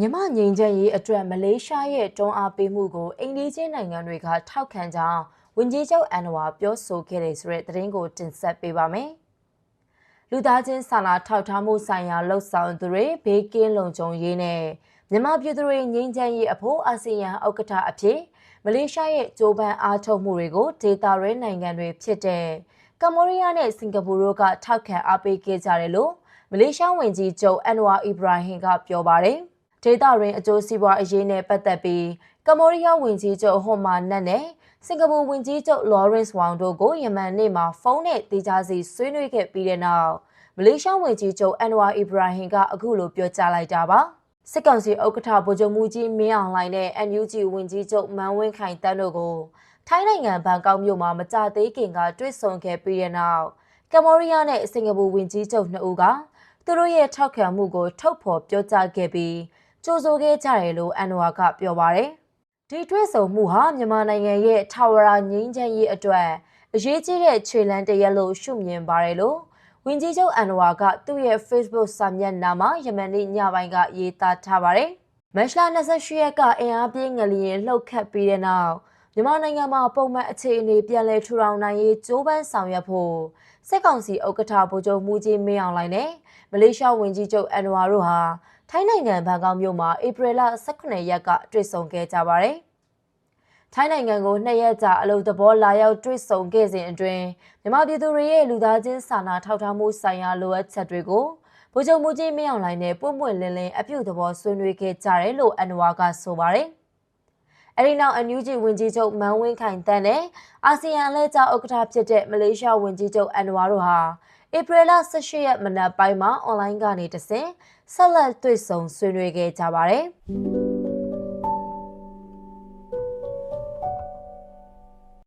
မြန်မာငြိမ်းချမ်းရေးအတွက်မလေးရှားရဲ့တွန်းအားပေးမှုကိုအိန္ဒိချင်းနိုင်ငံတွေကထောက်ခံကြောင်းဝန်ကြီးချုပ်အန်နဝါပြောဆိုခဲ့တဲ့ဆိုတဲ့သတင်းကိုတင်ဆက်ပေးပါမယ်။လူသားချင်းစာနာထောက်ထားမှုဆိုင်ရာလှုပ်ဆောင်သူတွေဘေးကင်းလုံခြုံရေးနဲ့မြန်မာပြည်သူတွေငြိမ်းချမ်းရေးအဖို့အာဆီယံဥက္ကဋ္ဌအဖြစ်မလေးရှားရဲ့ကြိုးပမ်းအားထုတ်မှုတွေကိုဒေတာရဲနိုင်ငံတွေဖြစ်တဲ့ကမ္ဘောဒီးယားနဲ့စင်ကာပူတို့ကထောက်ခံအားပေးခဲ့ကြတယ်လို့မလေးရှားဝန်ကြီးချုပ်အန်နဝါအီဘရာဟင်ကပြောပါတယ်။ ဒေတာရင်းအကျိုးစီးပွားအရေးနဲ့ပတ်သက်ပြီးကမ္ဘောဒီးယားဝန်ကြီးချုပ်ဟွန်မာနတ်နဲ့စင်ကာပူဝန်ကြီးချုပ်လော်ရန့်စ်ဝေါင်တို့ကိုယမန်နေ့မှာဖုန်းနဲ့တေချာစီဆွေးနွေးခဲ့ပြီးတဲ့နောက်မလေးရှားဝန်ကြီးချုပ်အန်နဝါအီဘရာဟင်ကအခုလိုပြောကြားလိုက်တာပါ။စစ်ကောင်စီဥက္ကဋ္ဌဗိုလ်ချုပ်မူကြီးမင်းအောင်လှိုင်နဲ့ NUG ဝန်ကြီးချုပ်မန်းဝင်းခိုင်တန်းတို့ကိုထိုင်းနိုင်ငံဘန်ကောက်မြို့မှာမကြသေးခင်ကတွေ့ဆုံခဲ့ပြီးတဲ့နောက်ကမ္ဘောဒီးယားနဲ့စင်ကာပူဝန်ကြီးချုပ်နှစ်ဦးကသူတို့ရဲ့ထောက်ခံမှုကိုထုတ်ဖော်ပြောကြားခဲ့ပြီး ကြိုးဆိုခဲ့ကြတယ်လို့အန်နဝါကပြောပါတယ်။ဒီတွေ့ဆုံမှုဟာမြန်မာနိုင်ငံရဲ့ထာဝရငြိမ်းချမ်းရေးအတွက်အရေးကြီးတဲ့ခြေလှမ်းတစ်ရပ်လို့ရှုမြင်ပါတယ်လို့ဝန်ကြီးချုပ်အန်နဝါကသူ့ရဲ့ Facebook စာမျက်နှာမှာယမန်နေ့ညပိုင်းကရေးသားထားပါတယ်။မတ်လ28ရက်ကအင်အားပြင်းငလျင်လှုပ်ခတ်ပြီးတဲ့နောက်မြန်မာနိုင်ငံမှာပုံမှန်အခြေအနေပြန်လည်ထူထောင်နိုင်ရေးကြိုးပမ်းဆောင်ရွက်ဖို့စစ်ကောင်စီဥက္ကဋ္ဌဗိုလ်ချုပ်မူကြီးမင်းအောင်လှိုင်နဲ့မလေးရှားဝန်ကြီးချုပ်အန်နဝါတို့ဟာ ထိုင်းနိုင်ငံဘန်ကောက်မြို့မှာဧပြီလ18ရက်ကတွေ့ဆုံခဲ့ကြပါတယ်။ထိုင်းနိုင်ငံကိုနှစ်ရက်ကြာအလုပ်သဘောလာရောက်တွေ့ဆုံခဲ့စဉ်အတွင်းမြန်မာပြည်သူတွေရဲ့လူသားချင်းစာနာထောက်ထားမှုဆိုင်ရာလိုအပ်ချက်တွေကိုဗိုလ်ချုပ်မူကြီးမင်းအောင်လှိုင်နဲ့ပွင့်ပွင့်လင်းလင်းအပြုသဘောဆွေးနွေးခဲ့ကြတယ်လို့အန်နဝါကဆိုပါတယ်။ အဲဒီနောက်အန်ယူဂျီဝန်ကြီးချုပ်မန်းဝင်းခိုင်တန်းနဲ့အာဆီယံလဲကျဥက္ကဋ္ဌဖြစ်တဲ့မလေးရှားဝန်ကြီးချုပ်အန်နဝါတို့ဟာဧပြီလ18ရက်မနက်ပိုင်းမှာအွန်လိုင်းကနေတဆင့်ဆက်လက်တွေ့ဆုံဆွေးနွေးခဲ့ကြပါတယ်။